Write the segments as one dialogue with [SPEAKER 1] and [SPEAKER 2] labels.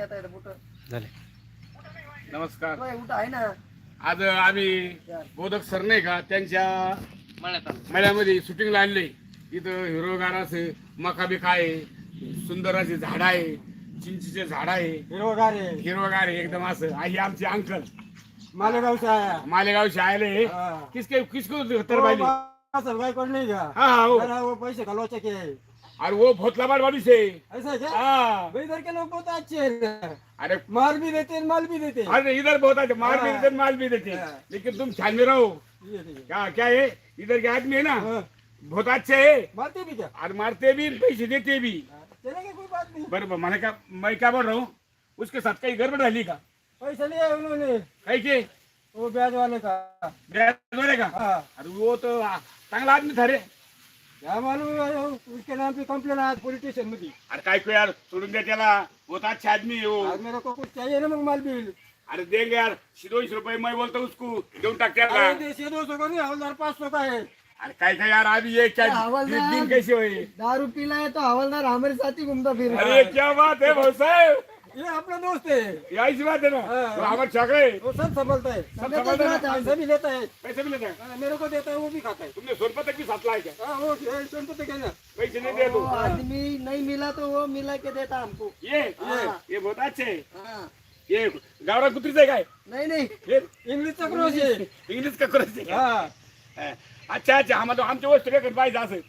[SPEAKER 1] झाले
[SPEAKER 2] नमस्कार.
[SPEAKER 3] आहे ना.
[SPEAKER 2] आज आम्ही बोधक सर नाही का त्यांच्या मळ्यामध्ये शूटिंगला आणले इथं हिरोगार असे मका बिका आहे सुंदर असे झाड आहे चिंचीचे झाड आहे.
[SPEAKER 4] हिरवगार आहे.
[SPEAKER 2] हिरवगार आहे एकदम असं. आई आमचे अंकल
[SPEAKER 4] मालेगावचा आहे
[SPEAKER 2] मालेगाव आले
[SPEAKER 4] हा.
[SPEAKER 2] किसके किसको तर
[SPEAKER 4] तो
[SPEAKER 2] पाहिजे
[SPEAKER 4] बासर गायकवाड नहीं क्या
[SPEAKER 2] हाँ हाँ वो
[SPEAKER 4] पैसे का लोचा के है
[SPEAKER 2] और वो भोतलाबाद वाली से।
[SPEAKER 4] ऐसा क्या?
[SPEAKER 2] हाँ।
[SPEAKER 4] भाई इधर के लोग बहुत अच्छे हैं
[SPEAKER 2] अरे
[SPEAKER 4] माल भी देते हैं माल भी देते हैं।
[SPEAKER 2] अरे इधर बहुत अच्छे माल भी
[SPEAKER 4] हाँ।
[SPEAKER 2] देते माल भी देते
[SPEAKER 4] हाँ।
[SPEAKER 2] लेकिन तुम ध्यान में रहो। क्या क्या है इधर के आदमी है ना?
[SPEAKER 4] हाँ,
[SPEAKER 2] बहुत अच्छे है।
[SPEAKER 4] मारते भी क्या?
[SPEAKER 2] और मारते भी पैसे देते भी।
[SPEAKER 4] चलेगा कोई बात नहीं।
[SPEAKER 2] बरोबर मैंने क्या मैं क्या बोल रहा हूँ? उसके साथ कहीं गड़बड़ डाली का?
[SPEAKER 4] पैसा लिया उन्होंने।
[SPEAKER 2] कहीं के?
[SPEAKER 4] वो ब्याज वाले का।
[SPEAKER 2] ब्याज वाले का?
[SPEAKER 4] हाँ।
[SPEAKER 2] अरे वो तो चांगला आदमी था रे।
[SPEAKER 4] है, उसके नाम पे कंप्लेन आया पुलिस स्टेशन में दी
[SPEAKER 2] अरे काय को यार सोडून दे त्याला. अच्छा आदमी है. वो
[SPEAKER 4] आज मेरे को कुछ चाहिए ना मग माल बिल?
[SPEAKER 2] अरे देंगे यार रुपये मैं बोलता हूँ उसको. देऊन टाक त्याला.
[SPEAKER 4] अरे देशी दो सौ का नहीं हवलदार पाँच सौ का है
[SPEAKER 2] अरे काय काय यार अभी ये क्या
[SPEAKER 3] हवलदार?
[SPEAKER 2] कैसे हुए
[SPEAKER 3] दारू पीला है तो हवलदार हमारे साथ ही घूमता फिर
[SPEAKER 2] अरे क्या बात है भाई साहब.
[SPEAKER 4] ये अपना दोस्त है
[SPEAKER 2] ये ऐसी बात है ना.
[SPEAKER 4] हाँ।
[SPEAKER 2] तो हमारे
[SPEAKER 4] वो सब संभलता है
[SPEAKER 2] सब रहे ना?
[SPEAKER 4] पैसा भी लेता है
[SPEAKER 2] पैसे भी लेते हैं
[SPEAKER 4] हाँ, मेरे को देता है वो भी खाता है.
[SPEAKER 2] तुमने सोनपत तक भी साथ लाए क्या
[SPEAKER 4] हाँ वो ना.
[SPEAKER 2] पैसे नहीं दे तू.
[SPEAKER 3] आदमी नहीं मिला तो वो मिला के देता हमको.
[SPEAKER 2] ये
[SPEAKER 3] हाँ।
[SPEAKER 2] ये बहुत अच्छे है.
[SPEAKER 3] हाँ.
[SPEAKER 2] ये गावडा कुत्रीचं आहे काय?
[SPEAKER 3] नहीं नहीं.
[SPEAKER 2] हे?
[SPEAKER 4] इंग्लिश चा क्रॉस है
[SPEAKER 2] इंग्लिश का करायचं का?
[SPEAKER 4] हाँ.
[SPEAKER 2] अच्छा अच्छा आम्हाला आमच्या वस्तू पाहिजे असं.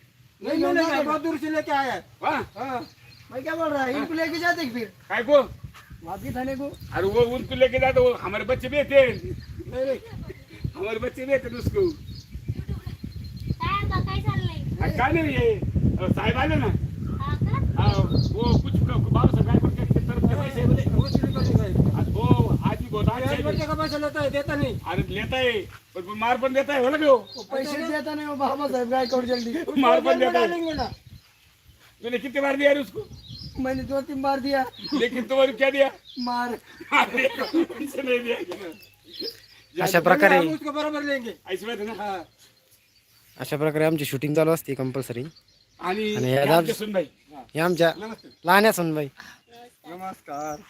[SPEAKER 4] नहीं मिलेगा बहुत दूर से लेके आया. है
[SPEAKER 2] हा
[SPEAKER 4] हाँ.
[SPEAKER 3] मैं क्या बोल रहा है? इनको लेके जाते हैं फिर।
[SPEAKER 2] काय को?
[SPEAKER 3] वापी थाने को।
[SPEAKER 2] अरे वो उनको लेके जाते वो हमारे बच्चे भी थे।
[SPEAKER 4] नहीं नहीं।
[SPEAKER 2] हमारे बच्चे भी थे उसको। अरे काय नाही साहेब आले ना।
[SPEAKER 5] हा का
[SPEAKER 2] हा, वो कुछ बाबा साहेब काय करते तरफ के पैसे
[SPEAKER 4] वो का
[SPEAKER 2] वो
[SPEAKER 4] पैसा लेता है देता नहीं।
[SPEAKER 2] अरे लेता है मार पण देता है हो ना वो
[SPEAKER 3] पैसे देता नहीं वो बाबा साहब गायकवाड़ जल्दी।
[SPEAKER 2] मार पण देता है। तूने कितने बार दिया रे उसको?
[SPEAKER 3] मैंने दो तीन बार दिया।
[SPEAKER 2] लेकिन तुम्हारे क्या दिया?
[SPEAKER 3] मार।
[SPEAKER 2] अरे, नहीं दिया
[SPEAKER 1] अशा प्रकारे
[SPEAKER 4] हम उसको बराबर लेंगे
[SPEAKER 2] ऐसी बात ना?
[SPEAKER 4] हाँ।
[SPEAKER 1] अशा प्रकारे आमची शूटिंग चालू असते कंपल्सरी
[SPEAKER 2] आणि
[SPEAKER 1] आणि याला-
[SPEAKER 2] आमचे सुनबाई.
[SPEAKER 1] हे आमच्या लहान्या सुनबाई.
[SPEAKER 4] नमस्कार.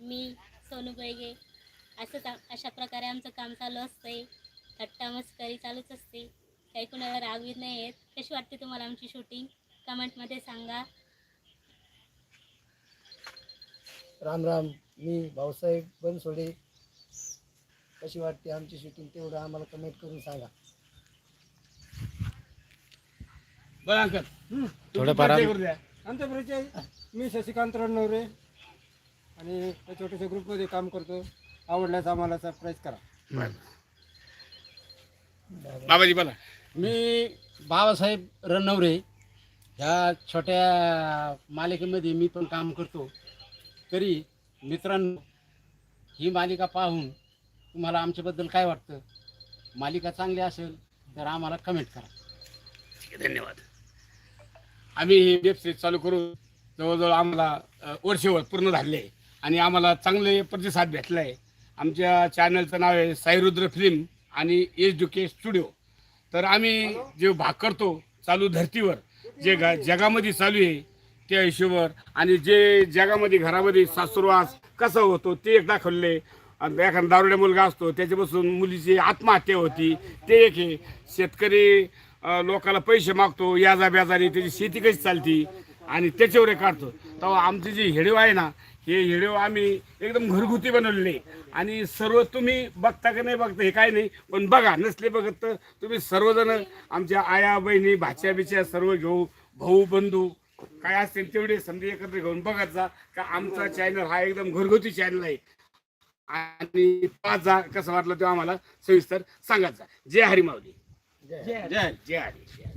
[SPEAKER 5] मी सोनू बैगे असंच आ- अशा प्रकारे आमचं काम चालू असतंय. थट्टा मस्करी चालूच असते. काही कुणाला रागवीत नाही येत कशी वाटते तुम्हाला आमची शूटिंग कमेंटमध्ये सांगा.
[SPEAKER 3] राम राम मी भाऊसाहेब बनसोडे. कशी वाटते आमची शूटिंग तेवढं आम्हाला कमेंट करून सांगा.
[SPEAKER 2] बरं अंकल.
[SPEAKER 1] थोडंफार आम-
[SPEAKER 2] करू द्या.
[SPEAKER 4] आमचा परिचय मी शशिकांत रणनवरे. आणि या छोट्याशा ग्रुपमध्ये काम करतो. आवडल्यास आम्हाला सरप्राईज करा.
[SPEAKER 2] बाबाजी बोला.
[SPEAKER 6] मी बाबासाहेब रणनवरे ह्या छोट्या मालिकेमध्ये मी पण काम करतो. तरी मित्रांनो ही मालिका पाहून तुम्हाला आमच्याबद्दल काय वाटतं? मालिका चांगली असेल तर आम्हाला कमेंट करा.
[SPEAKER 2] धन्यवाद. आम्ही ही वेब सिरीज चालू करून जवळजवळ आम्हाला वर्षभर पूर्ण झाले आहे. आणि आम्हाला चांगले प्रतिसाद भेटला आहे आमच्या चॅनलचं नाव आहे साईरुद्र फिल्म आणि एच डुके स्टुडिओ तर आम्ही जे भाग करतो चालू धर्तीवर जे गा जगामध्ये चालू आहे त्या हिशोबर आणि जे जगामध्ये घरामध्ये सासुरवास कसं होतो ते एक दाखवले. आणि एखादा दारुड्या मुलगा असतो त्याच्यापासून मुलीची आत्महत्या होती ते एक आहे. शेतकरी लोकाला पैसे मागतो याजा ब्याजाने त्याची शेती कशी चालती आणि त्याच्यावर काढतो. तेव्हा आमचे जे हेडिओ आहे ना हे हेडिओ आम्ही एकदम घरगुती बनवलेले. आणि सर्व तुम्ही बघता का नाही बघता हे काय नाही पण बघा नसले बघत तर तुम्ही सर्वजण आमच्या आया बहिणी भाच्या बिच्या सर्व घेऊ भाऊ बंधू काय असतील तेवढे संधी एकत्र घेऊन बघत जा का आमचा चॅनल हा एकदम घरगुती चॅनल आहे. आणि पाच जा कसं वाटलं ते आम्हाला सविस्तर सांगत जा. जय हरी माऊली.
[SPEAKER 4] जय
[SPEAKER 2] जय हरी. जय